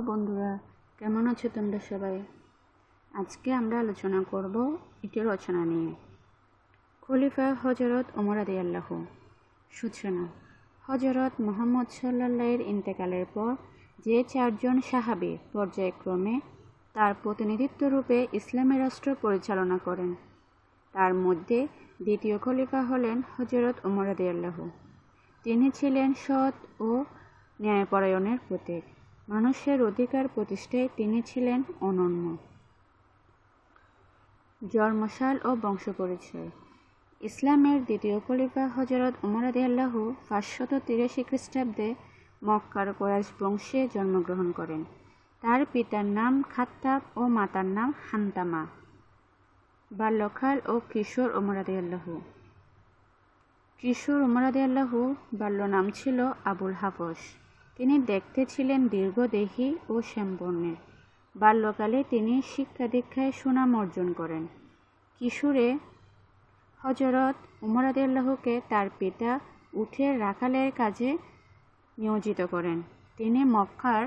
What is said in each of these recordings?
বন্ধুরা, কেমন আছো তোমরা সবাই? আজকে আমরা আলোচনা করব এটি রচনা নিয়ে। খলিফা হজরত ওমর আদি আল্লাহ সূচনা। হজরত মোহাম্মদ সাল্লাহের ইন্তেকালের পর যে চারজন সাহাবি পর্যায়ক্রমে তার প্রতিনিধিত্ব রূপে ইসলামী রাষ্ট্র পরিচালনা করেন। তার মধ্যে দ্বিতীয় খলিফা হলেন হজরত ওমর আদি আল্লাহ তিনি ছিলেন সৎ ও ন্যায়পরায়ণের প্রতীক। মানুষের অধিকার প্রতিষ্ঠায় তিনি ছিলেন অনন্য। জন্মশাল ও বংশ পরিচয় ইসলামের দ্বিতীয় খলিফা হজরত উমর আদি আল্লাহ পাঁচশত তিরাশি খ্রিস্টাব্দে মক্কার কোরাইশ বংশে জন্মগ্রহণ করেন। তার পিতার নাম খাত্তাব ও মাতার নাম হান্তামা। বাল্যকাল ও কিশোর উমর আদি আল্লাহ কিশোর উমর আদি আল্লাহ বাল্য নাম ছিল আবুল হাফস তিনি দেখতে ছিলেন দীর্ঘদেহী ও শ্যামবর্ণের। বাল্যকালে তিনি শিক্ষা দীক্ষায় সুনাম অর্জন করেন। কিশোরে হজরত উমরাদুল্লাহকে তার পিতা উঠে রাখালের কাজে নিয়োজিত করেন। তিনি মক্কার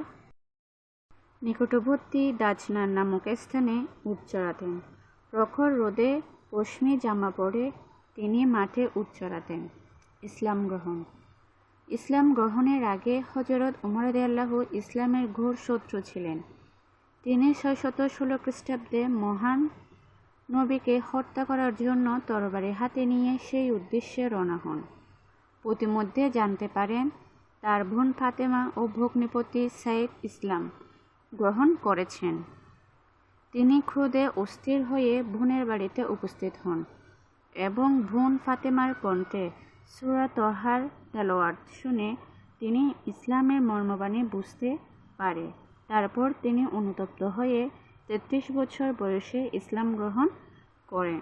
নিকটবর্তী দাজনার নামক স্থানে উট চড়াতেন। প্রখর রোদে পশ্মি জামা পরে তিনি মাঠে উট চড়াতেন। ইসলাম গ্রহণ ইসলাম গ্রহণের আগে হজরত উমর আল্লাহ ইসলামের ঘোর শত্রু ছিলেন। তিনি ছয়শত ষোলো খ্রিস্টাব্দে মহান নবীকে হত্যা করার জন্য তরবারি হাতে নিয়ে সেই উদ্দেশ্যে রওনা হন। প্রতিমধ্যে জানতে পারেন, তার বোন ফাতেমা ও ভগ্নিপতি সাইদ ইসলাম গ্রহণ করেছেন। তিনি ক্রোধে অস্থির হয়ে বোনের বাড়িতে উপস্থিত হন এবং বোন ফাতেমার কণ্ঠে সুরা তহার তেলোয়ার শুনে তিনি ইসলামের মর্মবাণী বুঝতে পারে। তারপর তিনি অনুতপ্ত হয়ে তেত্রিশ বছর বয়সে ইসলাম গ্রহণ করেন।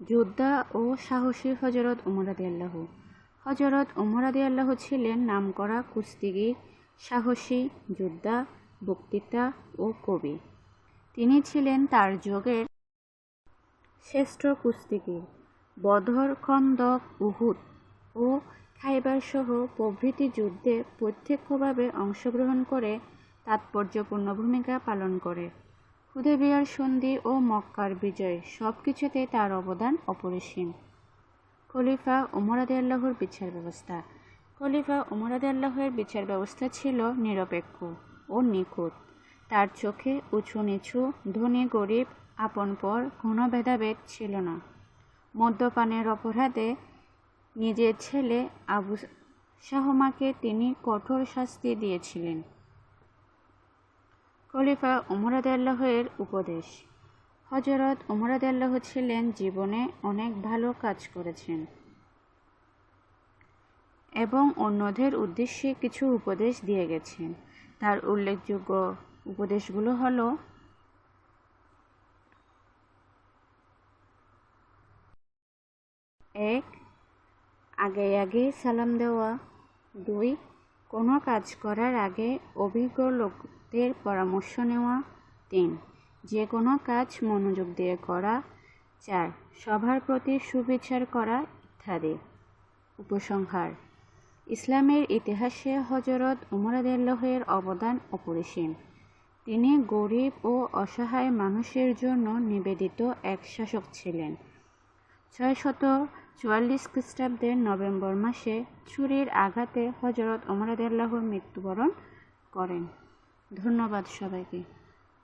যোদ্ধা ও সাহসী হজরত উমরাদি আল্লাহ হজরত উমরাদি আল্লাহ ছিলেন নামকরা কুস্তিগির সাহসী, যোদ্ধা, বক্তৃতা ও কবি। তিনি ছিলেন তার যুগের শ্রেষ্ঠ কুস্তিগির। বধর খন্দক উহুদ ও খাইবার সহ প্রভৃতি যুদ্ধে প্রত্যক্ষভাবে অংশগ্রহণ করে তাৎপর্যপূর্ণ ভূমিকা পালন করে। হুদেবিয়ার সন্ধি ও মক্কার বিজয় সব কিছুতে তার অবদান অপরিসীম। খলিফা উমরাদ আল্লাহর বিচার ব্যবস্থা। খলিফা উমরাদ আল্লাহের বিচার ব্যবস্থা ছিল নিরপেক্ষ ও নিখুঁত। তার চোখে উঁচু নিচু ধনী, গরিব আপন পর কোনো ভেদাভেদ ছিল না। মদ্যপানের অপরাধে নিজের ছেলে আবু শাহমাকে তিনি কঠোর শাস্তি দিয়েছিলেন। খলিফা উমরাদ আল্লাহের উপদেশ। হজরত উমরাদ আল্লাহ ছিলেন জীবনে অনেক ভালো কাজ করেছেন এবং অন্যদের উদ্দেশ্যে কিছু উপদেশ দিয়ে গেছেন। তার উল্লেখযোগ্য উপদেশগুলো হলো এক, আগে আগে সালাম দেওয়া। দুই, কোনো কাজ করার আগে অভিজ্ঞ লোকদের পরামর্শ নেওয়া। তিন, যে কোনো কাজ মনোযোগ দিয়ে করা। চার, সবার প্রতি সুবিচার করা ইত্যাদি। উপসংহার, ইসলামের ইতিহাসে হজরত উমরাদুল্লাহের অবদান অপরিসীম। তিনি গরিব ও অসহায় মানুষের জন্য নিবেদিত এক শাসক ছিলেন। ছয় শত চুয়াল্লিশ খ্রিস্টাব্দের নভেম্বর মাসে ছুরির আঘাতে হজরত ওমরাদ আল্লাহর মৃত্যুবরণ করেন। ধন্যবাদ সবাইকে।